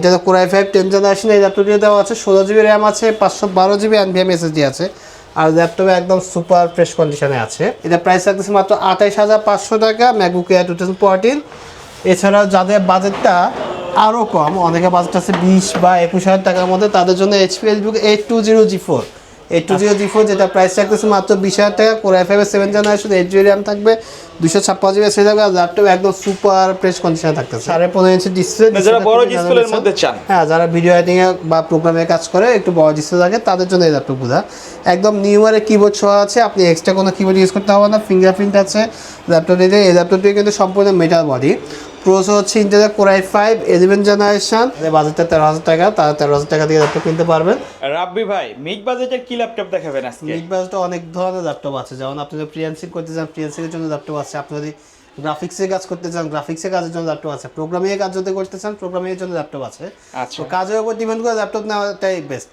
এটা Core i five ten না, এই ল্যাপটপটি দেওয়া আছে, ষোলো জিবি র্যাম আছে, পাঁচশো বারো জিবি এনভিএম এসএসডি আছে, আর ল্যাপটপে একদম সুপার ফ্রেশ কন্ডিশনে আছে। এটা প্রাইস থাকতেছে মাত্র আঠাইশ হাজার পাঁচশো টাকা MacBook Air two thousand fourteen এছাড়াও যাদের বাজেটটা আরও কম, অনেকে বাজেট আছে বিশ বা একুশ হাজার টাকার মধ্যে, তাদের জন্য HP EliteBook eight two zero G four eight two zero G four যেটা প্রাইস রাখতেছে মাত্র বিশ হাজার টাকা কোরআই ফাইভের seven generation eight GB RAM থাকবে দুশো ছাপ্পান্ন জিবি এসে থাকবে আর ল্যাপটপ একদম সুপার ফ্রেশ কন্ডিশনে থাকতেছে। সাড়ে পনেরো ইঞ্চি ডিসপ্লে মানে যারা বড় ডিসপ্লের মধ্যে চান। হ্যাঁ যারা ভিডিও এডিটিং এ বা প্রোগ্রামে কাজ করে একটু বড় ডিসপ্লে থাকে তাদের জন্য এই ল্যাপটপগুলো একদম নিউ ইয়ারের কিবোর্ড সহ আছে আপনি এক্সট্রা কোনো কিবোর্ড ইউজ করতে হবে না ফিঙ্গারপ্রিন্ট আছে ল্যাপটপটিতে এই ল্যাপটপটি কিন্তু সম্পূর্ণ মেটাল বডি প্রোসো হচ্ছে ইন্টেলের কোরাই ফাইভ ইলেভেন জেনারেশন বাজেটটা তেরো হাজার টাকা তারা তেরো হাজার টাকা দিয়ে ল্যাপটপ কিনতে পারবেন। রাব্বি ভাই মিড বাজেটের কি ল্যাপটপ দেখাবেন আজকে? মিড বাজেটে অনেক ধরনের ল্যাপটপ আছে যেমন আপনি যদি ফ্রিল্যান্সিং করতে চান ফ্রিল্যান্সিংয়ের জন্য ল্যাপটপ আছে। আপনি যদি গ্রাফিক্সের কাজ করতে চান গ্রাফিক্সের কাজের জন্য ল্যাপটপ আছে। প্রোগ্রামিং এর কাজ যদি করতে চান প্রোগ্রামিং এর জন্য ল্যাপটপ আছে। আচ্ছা। তো কাজের উপর ডিপেন্ড করে ল্যাপটপ নেওয়াটাই বেস্ট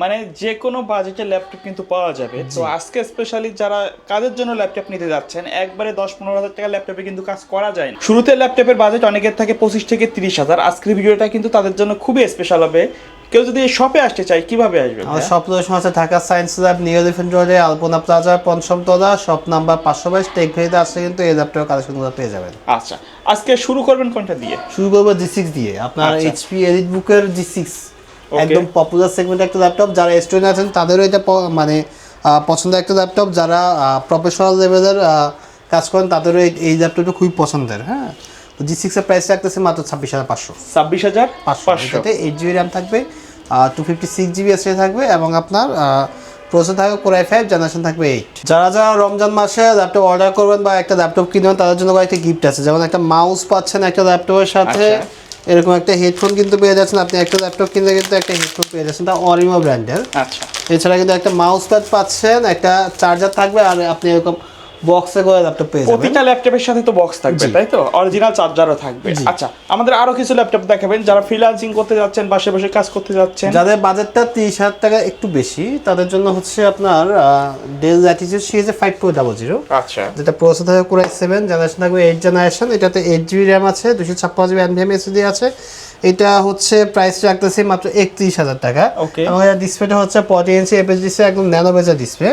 মানে যে কোনো বাজেটের ল্যাপটপ কিন্তু পাওয়া যাবে। তো আজকে স্পেশালি যারা কাজের জন্য ল্যাপটপ নিতে যাচ্ছেন একবারে দশ পনেরো হাজার টাকা ল্যাপটপে কিন্তু কাজ করা যায় না। শুরুতে ল্যাপটপের বাজেট অনেকের থাকে পঁচিশ থেকে তিরিশ হাজার। আজকের ভিডিওটা কিন্তু তাদের জন্য খুবই স্পেশাল হবে। কেউ যদি শপে আসতে চায় কীভাবে আসবে আমার শপ লোকেশন আছে Dhaka science lab new elephant রোডে আলপনা প্লাজা পঞ্চম তলা শপ নাম্বার পাঁচশো বাইশ টেক ভেরিতে আসলে কিন্তু এই ল্যাপটপের কালেকশনগুলো পেয়ে যাবেন। আচ্ছা আজকে শুরু করবেন কোনটা দিয়ে? শুরু করব জি সিক্স দিয়ে। আপনার। এইচপি এলিট বুকের জি সিক্স. একদম পপুলার সেগমেন্ট একটা ল্যাপটপ যারা স্টুডেন্ট আছেন তাদেরও এটা মানে পছন্দের একটা ল্যাপটপ যারা প্রফেশনাল লেভেলের কাজ করেন তাদেরও এই- ল্যাপটপটা খুবই পছন্দের হ্যাঁ? তো জি সিক্সের প্রাইস রাখতেছে মাত্র ছাব্বিশ হাজার পাঁচশো। ছাব্বিশ হাজার পাঁচশো এইট জিবি র্যাম থাকবে টু ফিফটি সিক্স জিবি এসে থাকবে এবং আপনার প্রসেসর থাকবে কোরআই ফাইভ জেনারেশন থাকবে এইট যারা যারা রমজান মাসে ল্যাপটপ অর্ডার করবেন বা একটা ল্যাপটপ কিনবেন তাদের জন্য কয়েকটা গিফট আছে। যেমন একটা মাউস পাচ্ছেন একটা ল্যাপটপের সাথে আচ্ছা। এরকম একটা হেডফোন কিন্তু পেয়ে যাচ্ছেন। আপনি একটা ল্যাপটপ কিনলে কিন্তু একটা হেডফোন পেয়ে যাচ্ছেন। তা অরিমো ব্র্যান্ডের আচ্ছা। এছাড়া কিন্তু একটা মাউস প্যাড পাচ্ছেন একটা চার্জার থাকবে আর আপনি এরকম বক্সে করে ল্যাপটপ পেয়ে যাবেন। প্রতিটা ল্যাপটপের সাথে তো বক্স থাকবে তাই তো? অরিজিনাল চার্জারও থাকবে। আচ্ছা আমাদের আরও কিছু ল্যাপটপ দেখাবেন যারা ফ্রিল্যান্সিং করতে যাচ্ছেন বাসে বসে কাজ করতে যাচ্ছেন। যাদের বাজেটটা তিরিশ হাজার টাকা একটু বেশি তাদের জন্য হচ্ছে আপনার ডেল ল্যাটিচিউড সিরিজে ফাইভ ফোর ডাবল জিরো আচ্ছা। যেটা প্রসেসর থাকবে কোরাই সেভেন জেনারেশন থাকবে এইট জেনারেশন এটাতে এইট জিবি র্যাম আছে দুশো ছাপ্পান্ন জিবি এনভিএম এসডি আছে এটা হচ্ছে প্রাইস রাখতেছে মাত্র একত্রিশ হাজার টাকা. এবং এর ডিসপ্লেটা হচ্ছে পটি ইঞ্চি এপিএস ডিসপ্লে একদম ন্যানো বেজার ডিসপ্লে।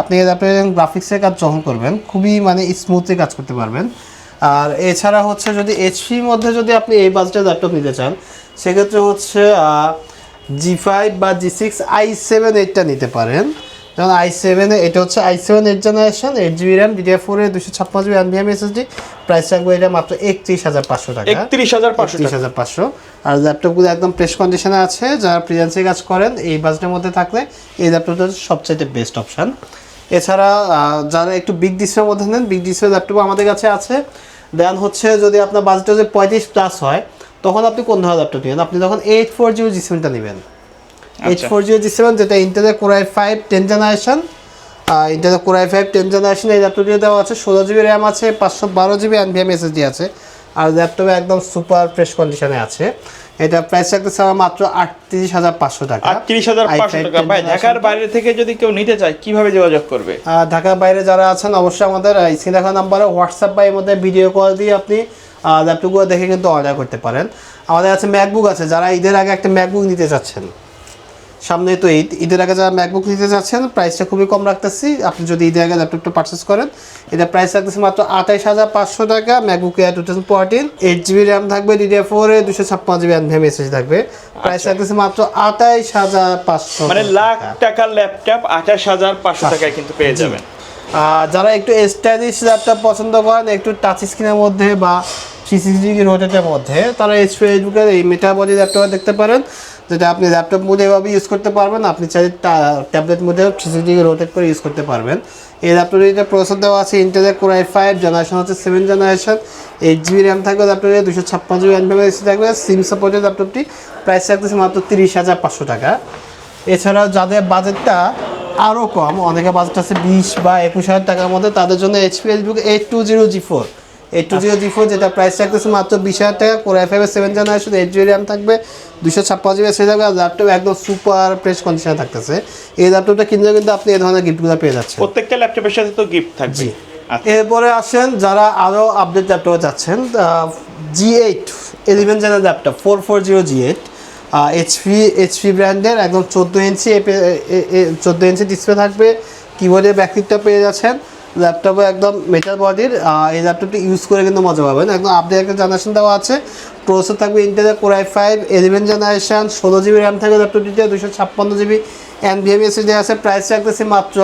আপনি আপনি গ্রাফিক্সের কাজ যখন করবেন খুবই মানে স্মুথলি কাজ করতে পারবেন আর এছাড়া হচ্ছে যদি এইচপির মধ্যে যদি আপনি এই বাজেটের ল্যাপটপ নিতে চান সেক্ষেত্রে হচ্ছে জি ফাইভ বা জি সিক্স আই সেভেন এইটটা নিতে পারেন যেমন আই সেভেন এটা হচ্ছে i seven eight generation eight GB RAM DDR four এর দুশো ছাপ্পান্ন জিবি এনভিএম এসএসডি প্রাইস রাখব এটা মাত্র একত্রিশ হাজার পাঁচশো টাকা। একত্রিশ হাজার পাঁচশো তিরিশ হাজার পাঁচশো। আর ল্যাপটপগুলো একদম প্রেস কন্ডিশনে আছে যারা ফ্রিল্যান্সে কাজ করেন এই বাজেটের মধ্যে থাকলে এই ল্যাপটপটা হচ্ছে সবচাইতে বেস্ট অপশান এছাড়া যারা একটু বিগ ডিসপ্লের মধ্যে নেন বিগ ডিসপ্লে ল্যাপটপ আমাদের কাছে আছে। দেন হচ্ছে যদি আপনার বাজেটটা যদি পঁয়ত্রিশ প্লাস হয় তখন আপনি কোন ধরনের ল্যাপটপ নেবেন? আপনি তখন এইট ফোর জিরো জি সেভেনটা নেবেন। Eight four zero G seven যেটা ইন্টেলের Core i five ten generation ইন্টেলের Core i five ten generation এই ল্যাপটপটি দেওয়া আছে ষোলো জিবি র্যাম আছে পাঁচশো বারো জিবি এনভিএম এসএসডি আছে আর ল্যাপটপে একদম সুপার ফ্রেশ কন্ডিশনে আছে। এটা প্রাইস রাখতেছে আমার মাত্র আটত্রিশ হাজার পাঁচশো টাকা। আটত্রিশ হাজার পাঁচশো i5 টাকা। ভাই 10 ঢাকার বাইরে থেকে যদি কেউ নিতে চায় কীভাবে যোগাযোগ করবে? ঢাকার বাইরে যারা আছেন অবশ্যই আমাদের স্ক্রিন দেখা নাম্বারে হোয়াটসঅ্যাপ বা এর মধ্যে ভিডিও কল দিয়ে আপনি ল্যাপটপগুলো দেখে কিন্তু অর্ডার করতে পারেন। আমাদের কাছে ম্যাকবুক আছে যারা ঈদের আগে একটা ম্যাকবুক নিতে চাচ্ছেন। সামনে তো ঈদ ঈদের আগে যারা ম্যাকবুক নিতে চাচ্ছেন প্রাইসটা খুবই কম রাখতেছি। আপনি যদি ঈদের আগে ল্যাপটপটা পারচেস করেন এটা প্রাইস রাখতেছি মাত্র আঠাইশ হাজার পাঁচশো টাকা MacBook Air two thousand fourteen eight GB RAM থাকবে ডিডিআর ফোরে দুশো ছাপ্পান্ন জিবি এনভিএম এসএস থাকবে। প্রাইস রাখতেছি মাত্র আঠাইশ হাজার পাঁচশো মানে লাখ টাকার ল্যাপটপ আঠাশ হাজার পাঁচশো টাকায় কিন্তু পেয়ে যাবেন। আর যারা একটু স্টাইলিশ ল্যাপটপ পছন্দ করেন একটু টাচ স্ক্রিনের মধ্যে বা থ্রি সিক্সটি রোটেটের মধ্যে তারা ফেসবুকের এই মেটাবডি ল্যাপটপ দেখতে পারেন। যেটা আপনি ল্যাপটপ মোডে এভাবে ইউজ করতে পারবেন, আপনি চাইলে ট্যাবলেট মোডে থ্রি রোটেট করে ইউজ করতে পারবেন। এই ল্যাপটপটিতে প্রসেসর দেওয়া আছে ইন্টেলের কোরআই ফাইভ জেনারেশন হচ্ছে seven generation eight GB RAM থাকবে ল্যাপটপে দুশো ছাপ্পান্ন জিবি এনভিএম এসি থাকবে সিম সাপোর্টের ল্যাপটপটি প্রাইস রাখতেছে মাত্র তিরিশ হাজার পাঁচশো টাকা। এছাড়াও যাদের বাজেটটা আরও কম অনেকে বাজেট আছে বিশ বা একুশ হাজার টাকার মধ্যে, তাদের জন্য HP EliteBook eight two zero G four eight two zero G four যেটা প্রাইস রাখতেছে মাত্র বিশ হাজার টাকা কোরআই ফাইভের seven generation eight GB RAM থাকবে দুশো ছাপ্পান্ন জিবি এসে থাকবে আর ল্যাপটপ একদম সুপার ফ্রেশ কন্ডিশনে থাকতেছে। এই ল্যাপটপটা কিনলে কিন্তু আপনি এই ধরনের গিফটগুলো পেয়ে যাচ্ছেন। প্রত্যেকটা ল্যাপটপের সাথে তো গিফট থাকবে। আচ্ছা। এরপরে আসেন যারা আরও আপডেট ল্যাপটপে যাচ্ছেন জি এইট ইলেভেন জেনার laptop four four zero G eight HP HP ব্র্যান্ডের একদম চোদ্দ ইঞ্চি চোদ্দ ইঞ্চি ডিসপ্লে থাকবে কিবোর্ডের ব্যাকলিপটা পেয়ে যাচ্ছেন। ল্যাপটপে একদম মেটাল বডির এই ল্যাপটপটি ইউজ করে কিন্তু মজা পাবেন। একদম আপডেট একটা জেনারেশন দেওয়া আছে। প্রসেসর থাকবে ইন্টেলের core i five eleven generation ষোলো জিবি র্যাম থাকবে ল্যাপটপটিতে দুশো ছাপ্পান্ন জিবি এনভিএম এসএসডি আছে। প্রাইস রাখতেছি মাত্র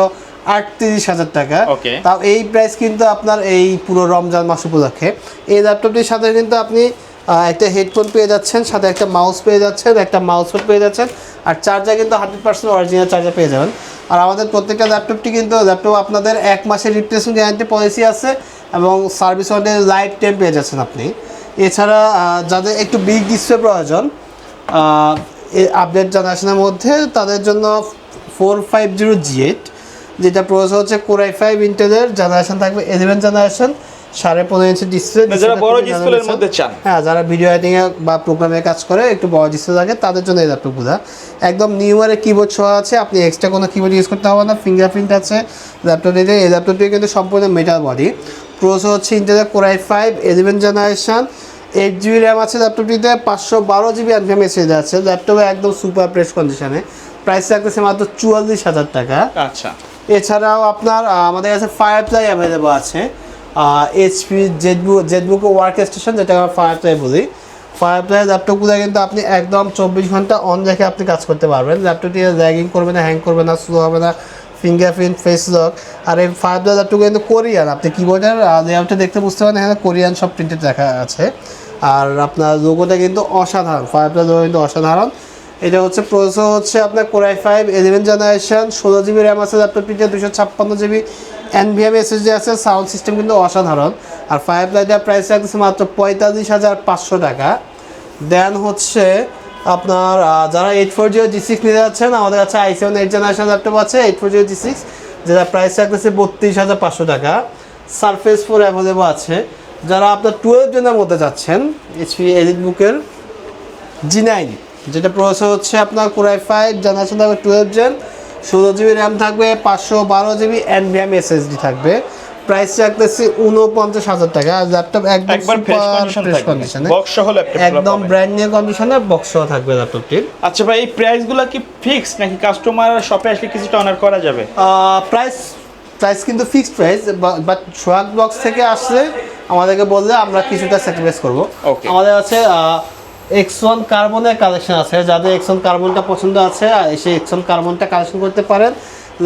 আটত্রিশ হাজার টাকা। Okay. তাও এই প্রাইস কিন্তু আপনার এই পুরো রমজান মাস উপলক্ষে। এই ল্যাপটপটির সাথে কিন্তু আপনি একটা হেডফোন পেয়ে যাচ্ছেন, সাথে একটা মাউস পেয়ে যাচ্ছেন, একটা মাউস পেয়ে যাচ্ছেন, আর চার্জার কিন্তু হান্ড্রেড পার্সেন্ট অরিজিনাল চার্জার পেয়ে যাবেন। আর আমাদের প্রত্যেকটা ল্যাপটপটি কিন্তু ল্যাপটপ আপনাদের এক মাসের রিপ্লেসমেন্ট গ্যারান্টি পলিসি আছে, এবং সার্ভিস ওয়ারেন্টি লাইফ টাইম পেয়ে যাচ্ছেন আপনি। এছাড়া যাদের একটু বিগ ডিসপ্লে প্রয়োজন আপডেট জেনারেশনের মধ্যে তাদের জন্য four five zero G eight যেটা প্রসেসর হচ্ছে কোরাই ফাইভ ইন্টেলের জেনারেশন থাকবে ইলেভেন জেনারেশন সাড়ে পনেরো ইঞ্চি ডিসপ্লে যারা বড় ডিসপ্লের মধ্যে চান। হ্যাঁ যারা ভিডিও এডিটিংয়ে বা প্রোগ্রামে কাজ করে একটু বড় ডিসপ্লে লাগে তাদের জন্য এই ল্যাপটপ ল্যাপটপগুলো একদম নিউয়ারের কিবোর্ড সহ আছে আপনি এক্সট্রা কোনো কিবোর্ড ইউজ করতে হবে না ফিঙ্গারপ্রিন্ট আছে ল্যাপটপটিতে এই ল্যাপটপটি কিন্তু সম্পূর্ণ মেটাল বডি প্রসেসর হচ্ছে ইন্টেলের core i five eleven generation eight GB RAM আছে ল্যাপটপটিতে পাঁচশো বারো জিবি এনভিএম এসএস আছে। ল্যাপটপে একদম সুপার প্রেস কন্ডিশনে প্রাইস রাখতেছে মাত্র চুয়াল্লিশ হাজার টাকা। আচ্ছা। এছাড়াও আপনার আমাদের কাছে ফায়ারপ্লাই অ্যাভেলেবল আছে। HP ZBook ZBook workstation যেটা আমরা ফায়ার ফায়ারপ্লাই বলি ফায়ার ফায়ারপ্লাই ল্যাপটপগুলো কিন্তু আপনি একদম চব্বিশ ঘণ্টা অন রেখে আপনি কাজ করতে পারবেন। ল্যাপটপটি র্যাগিং করবে না হ্যাং করবে না স্লো হবে না ফিঙ্গারপ্রিন্ট ফেস লক আর এই ফায়ার ফায়ারপ্লাই ল্যাপটপ কিন্তু কোরিয়ান আপনি কিবোর্ডের লেআউটটা দেখতে বুঝতে পারেন এখানে কোরিয়ান সব প্রিন্টেড দেখা আছে। আর আপনার লোগোটা কিন্তু অসাধারণ ফায়ারপ্লাই লোগো কিন্তু অসাধারণ। এটা হচ্ছে প্রসেসর হচ্ছে আপনার core i five eleven generation ষোলো জিবি র্যাম আছে ল্যাপটপটিতে দুশো ছাপ্পান্ন জিবি এনভিএম এসএসডি আছে, সাউন্ড সিস্টেম কিন্তু অসাধারণ। আর ফাইভ লাইটার প্রাইস রাখছে মাত্র পঁয়তাল্লিশ হাজার পাঁচশো টাকা। দেন হচ্ছে আপনার যারা eight four zero G six নিতে যাচ্ছেন, আমাদের কাছে I seven eight generation laptop আছে, eight four zero G six, যেটা প্রাইস রাখতেছে বত্রিশ হাজার পাঁচশো টাকা। সারফেস ফোর অ্যাভেলেবল আছে। যারা আপনার টুয়েলভ জেনের মধ্যে যাচ্ছেন এইচপি এডিট বুকের জি নাইন যেটা প্রসেসর হচ্ছে আপনার core i five generation twelve gen ষোলো জিবি র্যাম থাকবে পাঁচশো বারো জিবি এনভিএম এসএসডি থাকবে। প্রাইস রাখতেছি উনপঞ্চাশ হাজার টাকা। আর ল্যাপটপ একদম ফ্রেশ কন্ডিশন বক্স সহ ল্যাপটপ একদম ব্র্যান্ড নিউ কন্ডিশনে বক্স থাকবে ল্যাপটপটির আচ্ছা ভাই এই প্রাইসগুলো কি ফিক্স নাকি কাস্টমার শপে আসলে কিছুটা অনার করা যাবে? প্রাইস প্রাইস কিন্তু ফিক্সড প্রাইস বাট সোয়াগ বক্স থেকে আসলে আমাদেরকে বললে আমরা কিছুটা স্যাক্রিফাইস করব। আমাদের আছে এক্স ওয়ান কার্বনের কালেকশন আছে। যাদের এক্স ওয়ান কার্বনটা পছন্দ আছে এসে এক্স ওয়ান কার্বনটা কালেকশন করতে পারেন।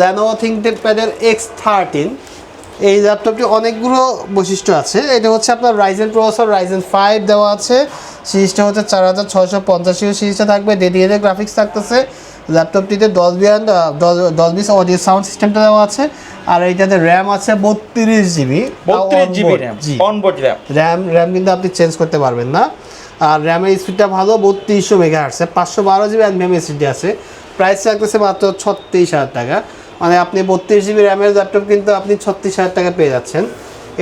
ল্যানোভো থিঙ্কটেড প্যাডের এক্স থার্টিন এই ল্যাপটপটি অনেকগুলো বৈশিষ্ট্য আছে। এটা হচ্ছে আপনার রাইজেন প্রসেসর রাইজেন ফাইভ দেওয়া আছে। সিরিজটা হচ্ছে চার হাজার ছয়শো পঞ্চাশি সিরিজটা থাকবে। ডেডিকেটেড গ্রাফিক্স থাকতেছে। ল্যাপটপটিতে দশ Dolby and Dolby audio sound সিস্টেমটা দেওয়া আছে। আর এইটাতে র্যাম আছে বত্রিশ জিবি বত্রিশ জিবি র্যাম র্যাম র্যাম কিন্তু আপনি চেঞ্জ করতে পারবেন না। আর র্যামের স্পিডটা ভালো বত্রিশশো মেগা আছে পাঁচশো বারো জিবি এনভিএম এসএসডি আছে। প্রাইস রাখতেছে মাত্র ছত্রিশ হাজার টাকা। মানে আপনি বত্রিশ জিবি র্যামের ল্যাপটপ কিন্তু আপনি ছত্রিশ হাজার টাকা পেয়ে যাচ্ছেন।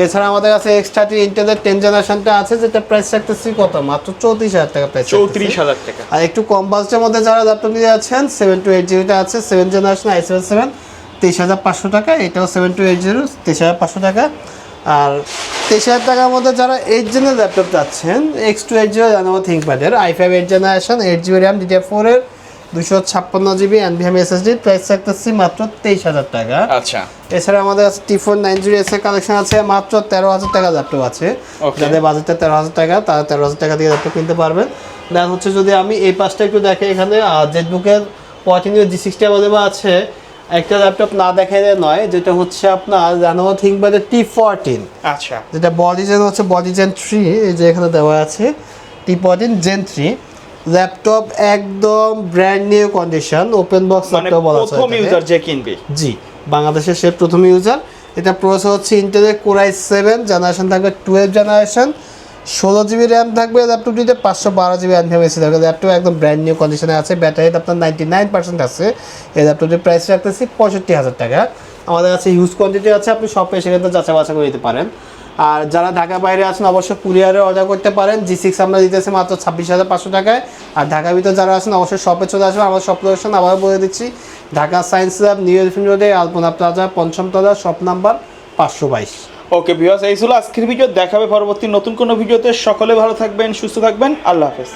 এছাড়া আমাদের কাছে এক্সট্রা ইন্টারনেট টেন জেনারেশনটা আছে যেটা প্রাইস রাখতেছি কত? মাত্র চৌত্রিশ হাজার টাকা প্রাইস চৌত্রিশ হাজার টাকা। আর একটু কম বাজেটের মধ্যে যারা ল্যাপটপ নিয়ে যাচ্ছেন সেভেন টু এইট জিরোটা আছে seven generation I seven seven তেইশ হাজার পাঁচশো টাকা এটাও সেভেন টু এইট জিরো তেইশ হাজার পাঁচশো টাকা। আর তেইশ হাজার টাকার মধ্যে যারা এইট জেনের ল্যাপটপ চাচ্ছেন এক্স টু এইট জিরো জানাব থিঙ্কপ্যাডের I five eight generation eight GB RAM DDR ফোরের দুশো ছাপ্পান্ন জিবি এনভিএম এসএসডি প্রাইস রাখতেছি মাত্র তেইশ হাজার টাকা। আচ্ছা। এছাড়া আমাদের কাছে T four nine zero S এর কালেকশন আছে মাত্র তেরো হাজার টাকা ল্যাপটপ আছে। যাদের বাজেটটা তেরো হাজার টাকা তারা তেরো হাজার টাকা দিয়ে ল্যাপটপ কিনতে পারবেন। দেন হচ্ছে যদি আমি এই পাশটা একটু দেখে এখানে জেটবুকের ফোরটিন জি সিক্সটি অ্যাভেলেবল আছে একটা ল্যাপটপ না দেখাইলে নয় যেটা হচ্ছে আপনার জানোভো থিঙ্কপ্যাডের টি ফোরটিন আচ্ছা। যেটা বডি জেন হচ্ছে বডি জেন থ্রি এই যে এখানে দেওয়া আছে। T fourteen gen three laptop একদম brand new condition open box laptop বলা প্রথম হয় এটাকে। ইউজার যে কিনবে। জি বাংলাদেশের সে প্রথম ইউজার এটা প্রসেসর হচ্ছে ইন্টেলের কোরাই সেভেন জেনারেশন থাকবে টুয়েলভ জেনারেশন ষোলো জিবি র্যাম থাকবে ল্যাপটপটিতে পাঁচশো বারো জিবি এনভিএম এসি থাকবে। ল্যাপটপ একদম ব্র্যান্ড নিউ কন্ডিশনে আছে ব্যাটারি আপনার নাইনটি নাইন পার্সেন্ট আছে। এই ল্যাপটপটির প্রাইস রাখতেছি পঁয়ষট্টি হাজার টাকা। আমাদের কাছে হিউজ কোয়ান্টিটি আছে, আপনি শপে এসে কিন্তু যাচাই বাছা করে দিতে পারেন। আর যারা ঢাকা বাইরে আছেন, অবশ্যই কুরিয়ারে অর্ডার করতে পারেন। জি সিক্স আমরা দিতেছি মাত্র ছাব্বিশ হাজার পাঁচশো টাকায়। আর ঢাকার ভিতরে যারা আছেন, অবশ্যই শপে চলে আসবেন। আমাদের শপ লোকেশন আবারও বলে দিচ্ছি, Dhaka science lab new elephant রোডে আলপনা প্লাজা পঞ্চমতলা শপ নাম্বার পাঁচশো বাইশ। ওকে ভিউয়ার্স, এই ছিল আজকের ভিডিও। দেখাবে পরবর্তী নতুন কোনো ভিডিওতে। সকলে ভালো থাকবেন, সুস্থ থাকবেন। আল্লাহ হাফেজ।